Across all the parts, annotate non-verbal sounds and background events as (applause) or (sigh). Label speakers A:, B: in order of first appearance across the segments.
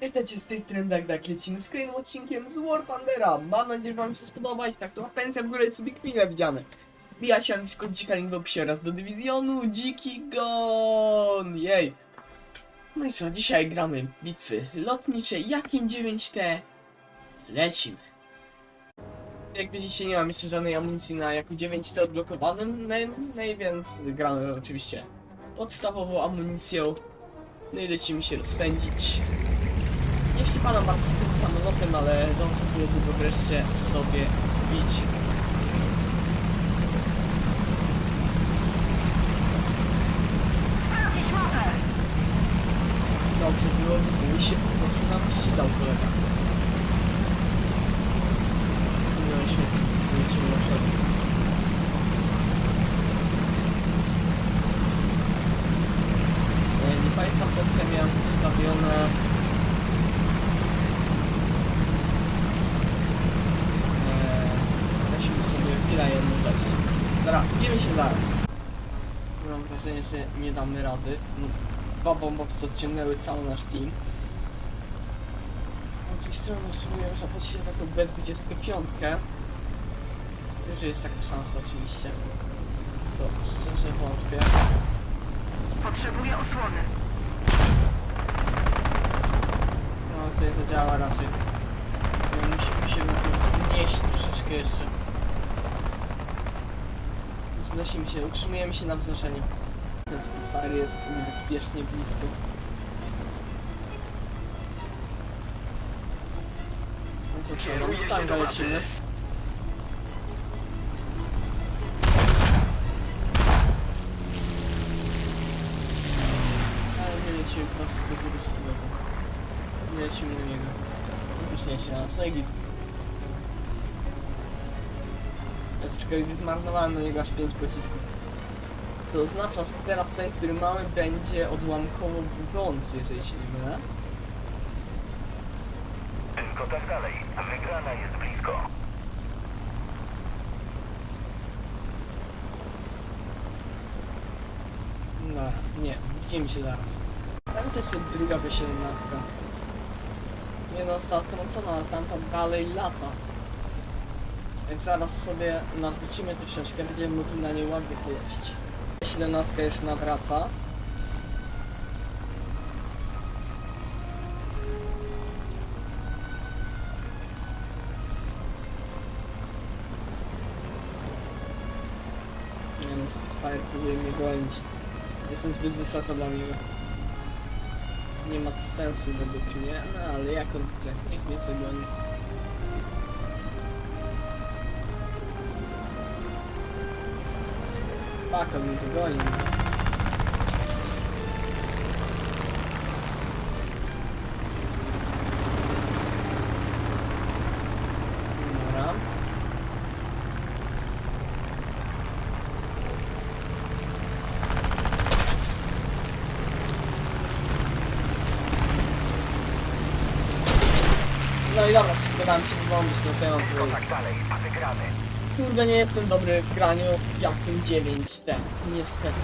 A: Witajcie z tej strony Dagdag, lecimy z kolejnym odcinkiem z War Thundera. Mam nadzieję, że wam się spodobać, tak to pęcja w górę jest sobie kmile widziane. Wbijajcie na Discord, dzika link w opisie oraz do dywizjonu Dziki Gon! Jej! No i co, dzisiaj gramy bitwy lotnicze Jakim 9T. Lecimy. Jak widzicie, nie mam jeszcze żadnej amunicji na Jaku 9T odblokowanym, no i więc gramy oczywiście podstawową amunicją. No i lecimy się rozpędzić. Nie przypadam bardzo z tym samolotem, ale dobrze byłoby wreszcie sobie bić. Dobrze byłoby, gdyby się po prostu nam przydał kolega. No i świetnie, lecimy na przodu. E, Nie pamiętam po co miałem ustawione Eee, Lecimy sobie chwilę jedną rzecz. Dobra, idziemy się zaraz. Mam wrażenie, że nie damy rady. No, Dwa bombowce odciągnęły cały nasz team. Z tej strony spróbuję złapać się za tą B25. Wiesz, że jest taka szansa oczywiście. Co, szczerze wątpię.
B: Potrzebuję osłony.
A: No to nie zadziała raczej. No, musimy się wznieść troszeczkę jeszcze. Wznosimy się, utrzymujemy się na wznoszeniu. Ten Spitfire jest niebezpiecznie blisko. No to co, no Mustanga lecimy. Ale nie lecimy po prostu do góry z pilotem. Nie lecimy na niego. On też nie leci na nas, no i git. Jest czekaj, zmarnowałem na niego aż 5 pocisków. To oznacza, że teraz ten, który mamy, będzie odłamkowo budzący, jeżeli się nie mylę.
C: Tylko tak dalej. Wygrana jest blisko.
A: No, nie, widzimy się zaraz. Tam jest jeszcze druga B17. Jedna została strącona, ale tamta dalej lata. Jak zaraz sobie nawrócimy troszeczkę, będziemy mogli na niej ładnie polecieć. 17 już nawraca. Nie no, Spitfire próbuje mnie gonić. Jestem zbyt wysoko dla niego. Nie ma to sensu według mnie, no ale jak on chce, niech mnie goni. Pak, on mnie tu goni. Dobra. No i dobra, spodziewałem się z tą samą
C: Tylko tak dalej, a wygramy.
A: Kurde, nie jestem dobry w graniu jakim 9T, niestety.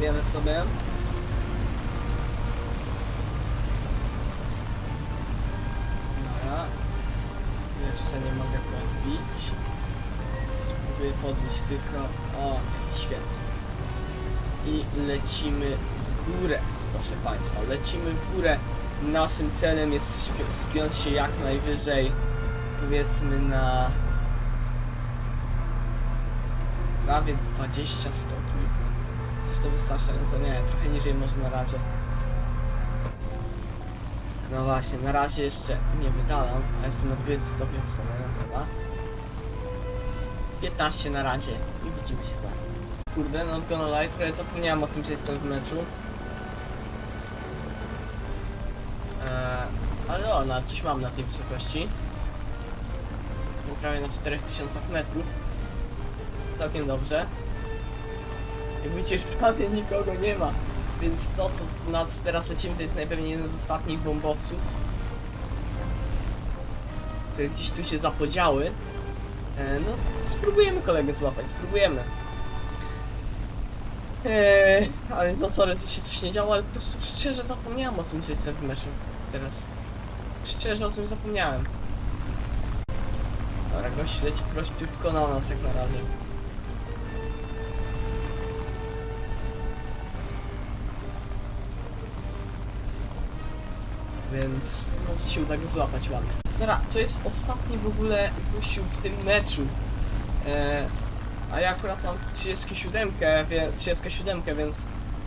A: Wiemy sobie. Jeszcze nie mogę podbić. Spróbuję podbić tylko... O, świetnie. I lecimy w górę, proszę Państwa. Lecimy w górę. Naszym celem jest spiąć się jak najwyżej, powiedzmy na prawie 20 stopni. Coś to wystarczająco? Nie, trochę niżej może na razie. No właśnie, na razie jeszcze nie wydalam, a jestem na 20 stopniach ustawiony, prawda? 15 na razie i widzimy się zaraz. Kurde, no gonna lie, trochę zapomniałem o tym, że jestem w meczu. Eee, ale o, nawet coś mam na tej wysokości. Prawie na 4000 metrów całkiem dobrze. Jak już prawie nikogo nie ma. Więc to, co na co teraz lecimy, to jest najpewniej jeden z ostatnich bombowców. Które gdzieś tu się zapodziały. E, no, spróbujemy kolegę złapać, spróbujemy. Eee, ale no sorry, to się coś nie działo, ale po prostu szczerze zapomniałem o tym, że jestem w meczu. teraz. Szczerze o tym zapomniałem. Dobra, gość leci prościutko na nas jak na razie. Więc może się uda go złapać ładnie. Dobra, to jest ostatni w ogóle gościu w tym meczu. E, a ja akurat mam 37, wie, 37, więc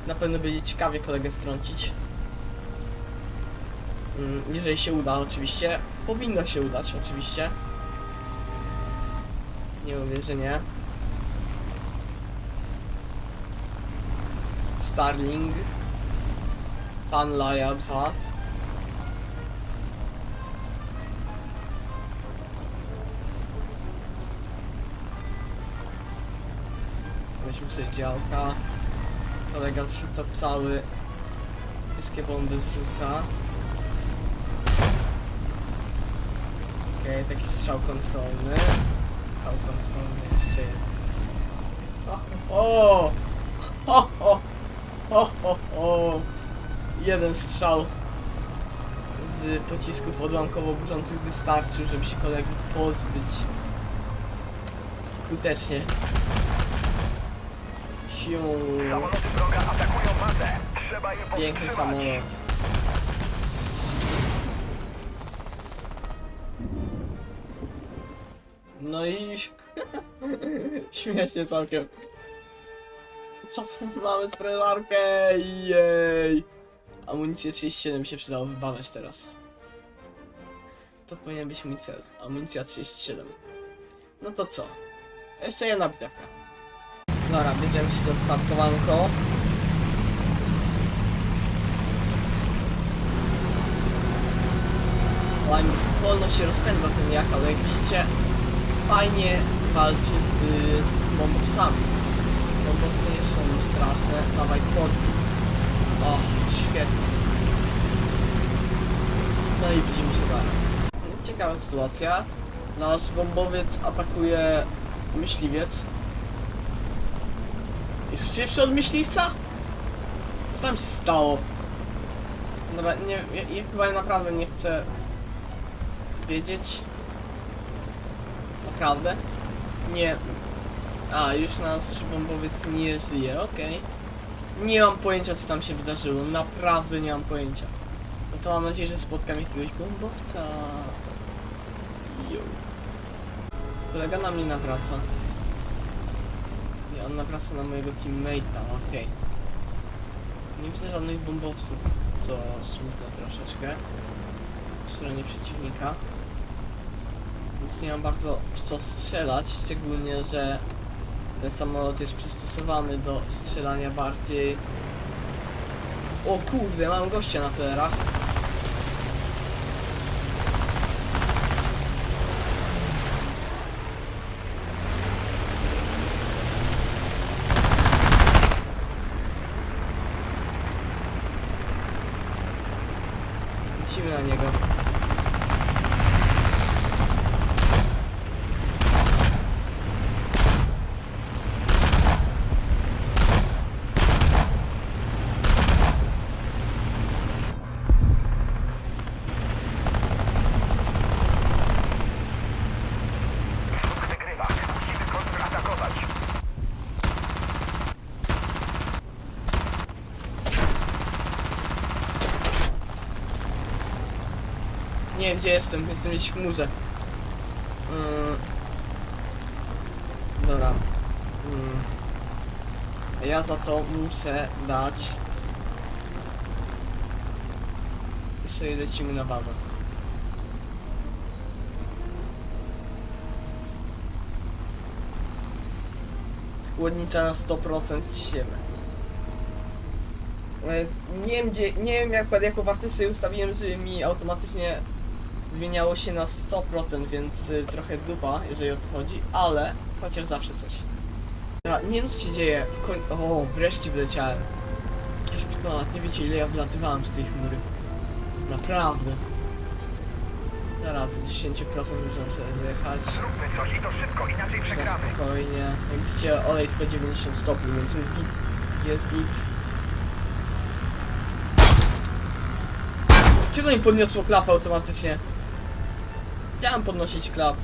A: na pewno będzie ciekawie kolegę strącić. Mm, Jeżeli się uda, oczywiście. Powinno się udać, oczywiście. Nie mówię, że nie. Starling. Pan Laja 2. Weźmy działka. Kolega zrzuca cały. Wszystkie bomby zrzuca. Okej, taki strzał kontrolny. Strzał kontrolny jeszcze jeden. O! O! O! O! O! O! Jeden strzał z pocisków odłamkowo burzących wystarczył, żeby się kolegi pozbyć skutecznie. Sią.
C: Samoloty wroga atakują bazę. Trzeba je
A: Piękny samolot. No i (laughs) śmiesznie całkiem. Co? Mamy sprężarkę! Jej! Amunicję 37 mi się przydało wybawiać teraz. To powinien być mój cel. Amunicja 37. No to co? Jeszcze jedna bitewka. Dobra, bierzemy się za startowanko. Lime wolno się rozpędza ten jak, ale jak widzicie fajnie walczy z bombowcami. Bombowce nie są straszne, dawaj podbij. O, świetnie. No i widzimy się zaraz. Ciekawa sytuacja. Nasz bombowiec atakuje myśliwiec. Jest szybszy od myśliwca? Co tam się stało? Dobra, nie, ja, ja chyba naprawdę nie chcę wiedzieć. Naprawdę? Nie. A, już nasz bombowiec nie żyje, okej. Nie mam pojęcia co tam się wydarzyło, naprawdę nie mam pojęcia. No to mam nadzieję, że spotkam jakiegoś bombowca. Yo. Kolega na mnie nawraca. On nawraca na mojego teammate'a, okej. Nie widzę żadnych bombowców, co smutno troszeczkę. Po stronie przeciwnika. Więc nie mam bardzo w co strzelać, szczególnie, że ten samolot jest przystosowany do strzelania bardziej... O kurde, mam gościa na plerach. Lecimy na niego.
C: Wróg wygrywa. Musimy kontratakować.
A: Nie wiem gdzie jestem, jestem gdzieś w chmurze. Mm. Dobra. A Ja za to muszę dać. Jeszcze lecimy na bazę. Chłodnica na 100% siemy. E, Nie wiem gdzie, nie wiem jak, jaką wartość sobie ustawiłem, żeby mi automatycznie zmieniało się na 100%, więc y, trochę dupa, jeżeli o to chodzi, ale chociaż zawsze coś. Ja, nie wiem co się dzieje, w koń... O, wreszcie wyleciałem. Jakiś przykład, nie wiecie ile ja wylatywałem z tej chmury. Naprawdę. Dobra, do 10% można sobie zjechać.
C: Zróbmy coś i to szybko, inaczej
A: Już na
C: przegramy.
A: spokojnie. Jak widzicie, olej tylko 90 stopni, więc jest git. Jest git. Czego mi podniosło klapę automatycznie? Chciałem podnosić klap.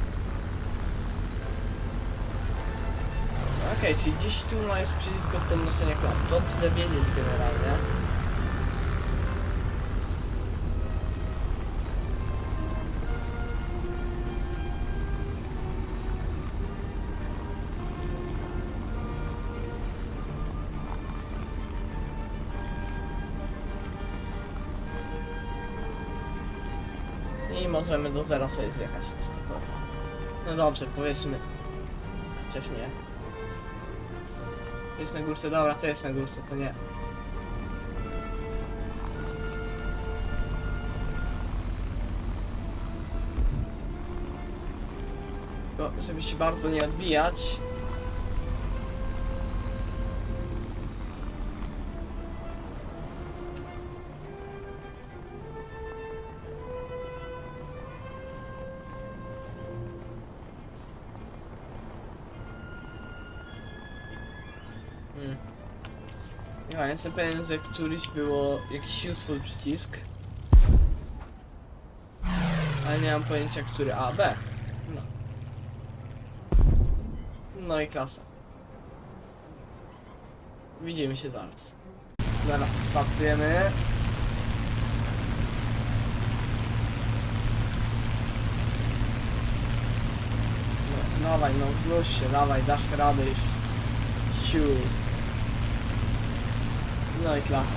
A: Okej, czyli gdzieś tu ma jest przycisk od podnoszenia klap. Dobrze wiedzieć generalnie. Możemy do zera sobie zjechać. No dobrze, powiedzmy. Chociaż nie. Jest na górce, dobra, to jest na górce, to nie. Żeby się bardzo nie odbijać. Ja nie jestem pewien, że któryś było jakiś useful przycisk. Ale nie mam pojęcia, który A, B. No. No i klasa. Widzimy się zaraz. Dobra, startujemy. No, dawaj, no wznoś się, dawaj, dasz radę już. Siu. No i klasa.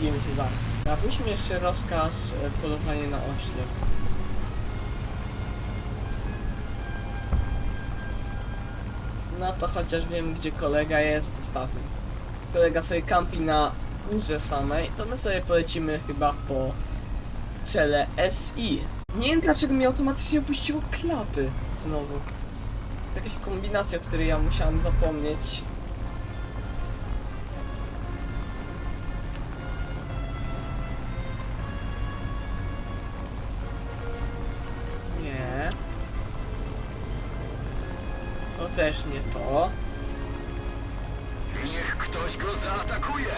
A: Widzimy się zaraz. Napiszmy jeszcze rozkaz e, polowanie na oślep. No to chociaż wiem gdzie kolega jest ostatni. Kolega sobie kampi na górze samej, to my sobie polecimy chyba po cele SI. Nie wiem dlaczego mi automatycznie opuściło klapy znowu. To jakaś kombinacja, o której ja musiałem zapomnieć. Też nie to.
C: Niech ktoś go zaatakuje!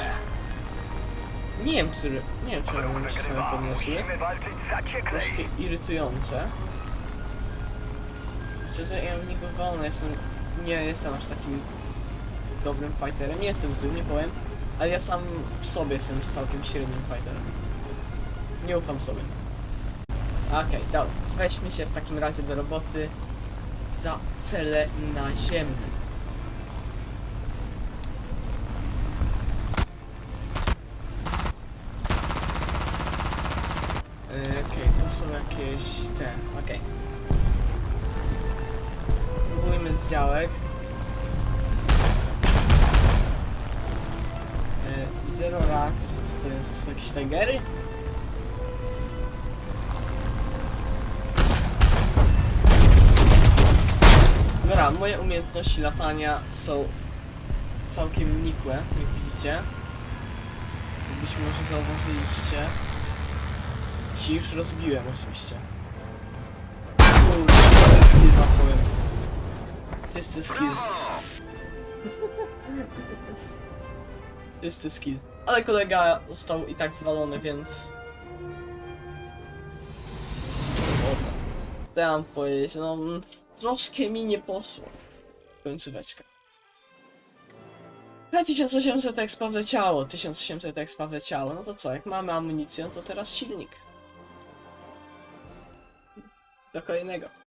A: Nie wiem, który. Nie wiem, czemu mi się same podniosły. Troszkę irytujące. Szczerze, ja w niego wolny jestem. Nie jestem aż takim dobrym fighterem. Nie jestem zły, nie powiem. Ale ja sam w sobie jestem już całkiem średnim fighterem. Nie ufam sobie. Okej, dobra. Weźmy się w takim razie do roboty za cele naziemne. Yy, Okej, to są jakieś te, okej. Próbujmy z działek. Yy, Zero Rax, co to jest? Jakieś tigery? Moje umiejętności latania są całkiem nikłe, jak widzicie. Być może zauważyliście. Się już rozbiłem oczywiście. Kurde, to jest skill, wam powiem. Czysty skill, czysty skill. Ale kolega został i tak wywalony, więc... O co? Mam powiedzieć, no... Troszkę mi nie poszło. Końcóweczka. A 1800 expa wleciało, 1800 expa wleciało, no to co, jak mamy amunicję, to teraz silnik. Do kolejnego.